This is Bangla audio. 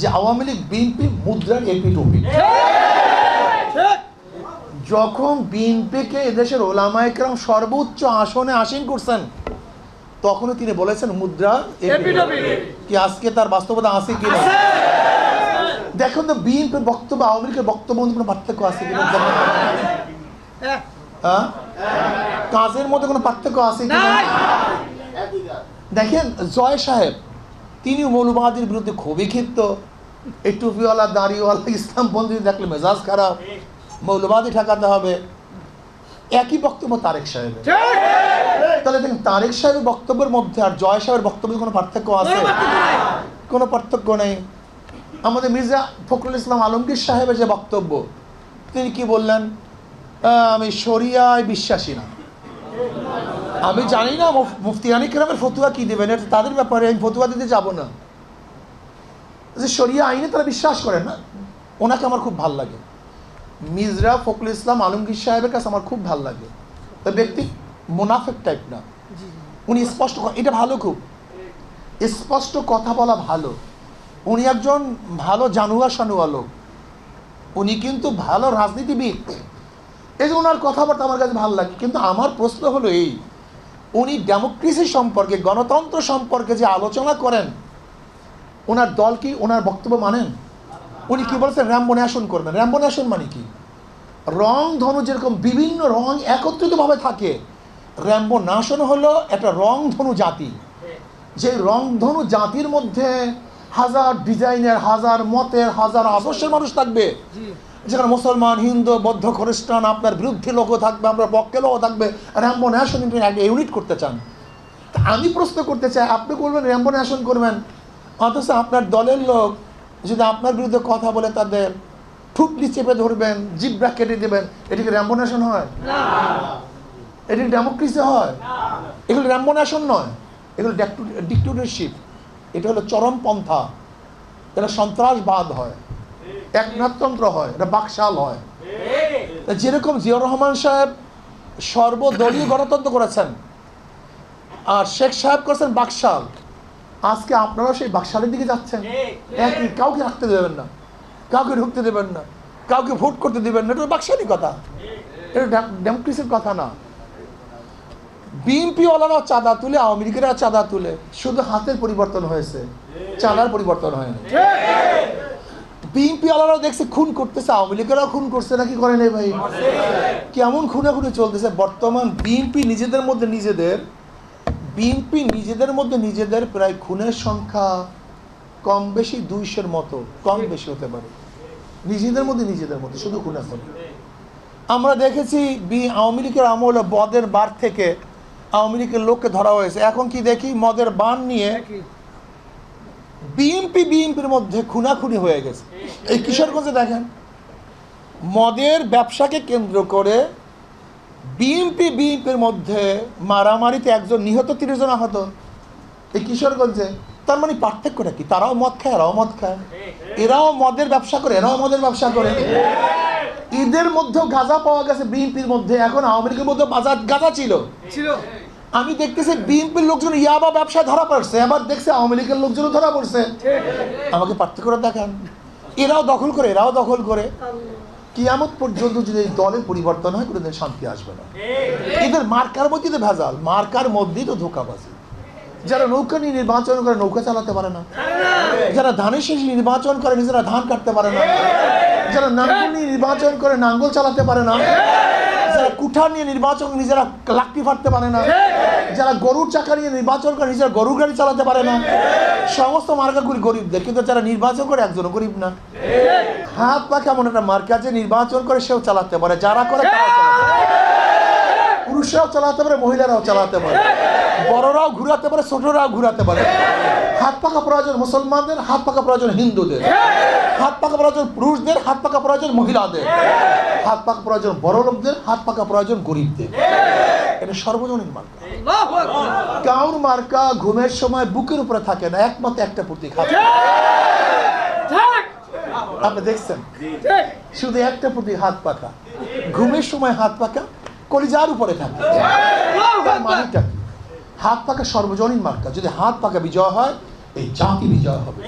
যে আওয়ামী লীগ বিএনপি মুদ্রার এপি টপি। যখন বিএনপিকে এদেশের ওলামা একরাম সর্বোচ্চ আসনে আসীন করছেন তখনও তিনি বলেছেন মুদ্রা কি আজকে তার বাস্তবতা আছে কি না? দেখুন তো বিএনপির বক্তব্য আওয়ামী লীগের বক্তব্য মধ্যে কোনো পার্থক্য আছে কিনা হ্যাঁ। কাজের মধ্যে কোনো পার্থক্য আছে কিনা দেখেন জয় সাহেব তিনি মৌলবাদীর বিরুদ্ধে খুবই ক্ষিপ্ত। এই টুপিওয়ালা দাড়িওয়ালা ইসলামপন্থী দেখলে মেজাজ খারাপ। মৌলবাদী ঠেকাতে হবে। একই বক্তব্য তারেক সাহেবের। তাহলে দেখেন তারেক সাহেবের বক্তব্যের মধ্যে আর জয় সাহেবের বক্তব্যের কোনো পার্থক্য আছে? কোনো পার্থক্য নেই। আমাদের মির্জা ফখরুল ইসলাম আলমগীর সাহেবের যে বক্তব্য তিনি কি বললেন? আমি শরিয়ায় বিশ্বাসী না। আমি জানি না মুফ- মুফতি আনিক রামের ফতুয়া কি দেবেন? এটা তাদের ব্যাপারে আমি ফতুয়া দিতে যাব না। যে শরিয়া আইনে তারা বিশ্বাস করেন না? ওনাকে আমার খুব ভালো লাগে। মিজরা ফখরুল ইসলাম আলমগীর সাহেবের কাছে আমার খুব ভালো লাগে। ওই ব্যক্তি মোনাফেক টাইপ না। উনি স্পষ্ট এটা ভালো খুব। স্পষ্ট কথা বলা ভালো। উনি একজন ভালো জানুয়া সানুয়া লোক। উনি কিন্তু ভালো রাজনীতিবিদ। এই যে ওনার কথাবার্তা আমার কাছে ভালো লাগে। কিন্তু আমার প্রশ্ন হলো এই উনি ডেমোক্রেসি সম্পর্কে, গণতন্ত্র সম্পর্কে যে আলোচনা করেন, ওনার দল কি ওনার বক্তব্য মানেন? উনি কি বলছেন? র্যাম্বো ন্যাশন করবেন। র্যাম্বো ন্যাশন মানে কি? রং, ধনু যেরকম বিভিন্ন রং একত্রিতভাবে থাকে র্যাম্বো ন্যাশন হলো একটা রং ধনু জাতি। যে রংধনু জাতির মধ্যে হাজার ডিজাইনের, হাজার মতের, হাজার আদর্শের মানুষ থাকবে। যেখানে মুসলমান হিন্দু বৌদ্ধ খ্রিস্টান আপনার বিরুদ্ধে লোকও থাকবে আপনার পক্ষে লোকও থাকবে র্যাম্বো ন্যাশন একটা ইউনিট করতে চান। তা আমি প্রশ্ন করতে চাই আপনি করবেন র্যাম্বো ন্যাশন করবেন? অথচ আপনার দলের লোক যদি আপনার বিরুদ্ধে কথা বলে তাদের ঠুটলি চেপে ধরবেন জিব্রা কেটে দেবেন এটা কি র্যাম্বো ন্যাশন হয়? এটি ডেমোক্রেসি হয়? এগুলো র্যাম্বো ন্যাশন নয়? এগুলো ডিক্টেটরশিপ এটা হলো চরমপন্থা এটা সন্ত্রাসবাদ হয়। একনাথতন্ত্র হয় এটা বাকশাল হয়। যেরকম জিয়াউর রহমান সাহেব সর্বদলীয় গণতন্ত্র করেছেন আর শেখ সাহেব করেছেন বাকশাল আজকে আপনারা সেই বাকশালের দিকে যাচ্ছেন। একই কাউকে রাখতে দেবেন না কাউকে ঢুকতে দেবেন না কাউকে ভোট করতে দেবেন না এটা বাকশালি কথা। এটা ডেমোক্রেসির কথা না। বিএনপি ওলারাও চাঁদা তুলে আওয়ামী লীগেরা চাঁদা তুলে শুধু হাতের পরিবর্তন হয়েছে চাঁদার পরিবর্তন হয়নি। বিএনপি ওলারাও দেখছে, খুন করতেছে, আওয়ামী লীগেরাও খুন করছে, নাকি করে নেই ভাই? কেমন খুনাখুনি চলতেছে? বর্তমান বিএনপি নিজেদের মধ্যে নিজেদের, বিএনপি নিজেদের মধ্যে নিজেদের প্রায় খুনের সংখ্যা কম বেশি দুইশোর মতো কম বেশি হতে পারে। নিজেদের মধ্যে নিজেদের মধ্যে, শুধু খুনাখুনি। আমরা দেখেছি বি, আওয়ামী লীগের আমলে বদের বার থেকে আওয়ামী লীগের লোককে ধরা হয়েছে। এখন কি দেখি, মদের বান নিয়ে বিএনপি বিএনপির মধ্যে খুনাখুনি হয়ে গেছে। এই কিশোরগঞ্জে দেখেন, মদের ব্যবসাকে কেন্দ্র করে বিএনপি বিএনপির মধ্যে মারামারিতে একজন নিহত তিরিশ জন আহত। এই কিশোরগঞ্জে তার মানে পার্থক্যটা কি? তারাও মদ খায়, এরাও মদ খায়। এরাও মদের ব্যবসা করে, এরাও মদের ব্যবসা করে। ঈদের মধ্যেও গাঁজা পাওয়া গেছে বিএনপির মধ্যে, এখন আওয়ামী লীগের মধ্যে বাজার গাঁজা ছিল। আমি দেখতেছি বিএনপির লোকজন ইয়াবা ব্যবসায় ধরা পড়ছে, আবার দেখছে আওয়ামী লীগের লোকজনও ধরা পড়ছে। আমাকে পার্থক্যটা দেখান। এরাও দখল করে, এরাও দখল করে। কিয়ামত পর্যন্ত যদি এই দলের পরিবর্তন হয় কোনোদিন শান্তি আসবে না। এদের মার্কার মধ্যে তো ভেজাল, মার্কার মধ্যেই তো ধোকাবাজি। যারা নৌকা নিয়ে নির্বাচন করে, নৌকা চালাতে পারে না। যারা ধানের শেষ নির্বাচন করে, নিজেরা ধান কাটতে পারে না। যারা নাঙ্গল নিয়ে নির্বাচন করে, নাঙ্গল চালাতে পারে না। যারা কুঠার নিয়ে নির্বাচন করে নিজেরা লাকড়ি ফাটতে পারে না। যারা গরুর চাকা নিয়ে নির্বাচন করে নিজেরা গরুর গাড়ি চালাতে পারে না। সমস্ত মার্কাগুলি গরিবদের কিন্তু যারা নির্বাচন করে একজনও গরিব না। হাত পা কেমন একটা মার্কা যে নির্বাচন করে সেও চালাতে পারে যারা করে তারা চালাতে পুরুষরাও চালাতে পারে মহিলারাও চালাতে পারে। বড়রাও ঘুরাতে পারে ছোটরাও ঘুরাতে পারে। হাত পাকা প্রয়োজন মুসলমানদের হাত পাকা প্রয়োজন হিন্দুদের। হাত পাকা প্রয়োজন পুরুষদের হাত পাকা প্রয়োজন মহিলাদের। হাত পাকা প্রয়োজন বড় লোকদের হাত পাকা প্রয়োজন গরিবদের। এটা সর্বজনীন মার্কা। কাউর মার্কা ঘুমের সময় বুকের উপরে থাকে না একমাত্র একটা প্রতীক হাত। আপনি দেখছেন? শুধু একটা প্রতীক হাত পাকা। ঘুমের সময় হাত পাকা কলিজার উপরে থাকে। মানেটা? হাত পাকা সর্বজনীন মার্কা। যদি হাত পাকা বিজয় হয় এই জাতি বিজয় হবে।